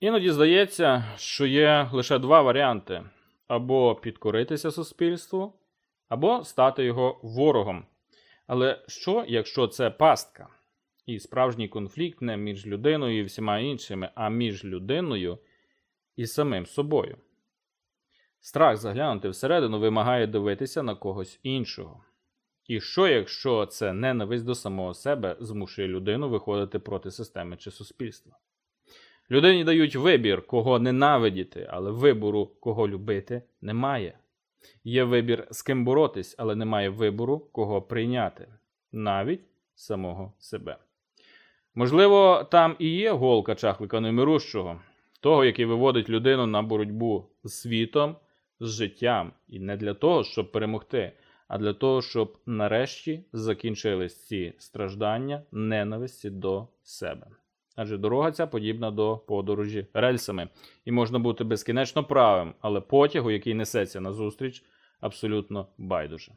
Іноді здається, що є лише два варіанти: або підкоритися суспільству, або стати його ворогом. Але що, якщо це пастка? І справжній конфлікт не між людиною і всіма іншими, а між людиною і самим собою. Страх заглянути всередину вимагає дивитися на когось іншого. І що, якщо це ненависть до самого себе змушує людину виходити проти системи чи суспільства? Людині дають вибір, кого ненавидіти, але вибору, кого любити, немає. Є вибір, з ким боротись, але немає вибору, кого прийняти, навіть самого себе. Можливо, там і є голка чахлика немирущого, того, який виводить людину на боротьбу з світом, з життям, і не для того, щоб перемогти, а для того, щоб нарешті закінчились ці страждання ненависті до себе. Адже дорога ця подібна до подорожі рельсами, і можна бути безкінечно правим, але потягу, який несеться назустріч, абсолютно байдуже.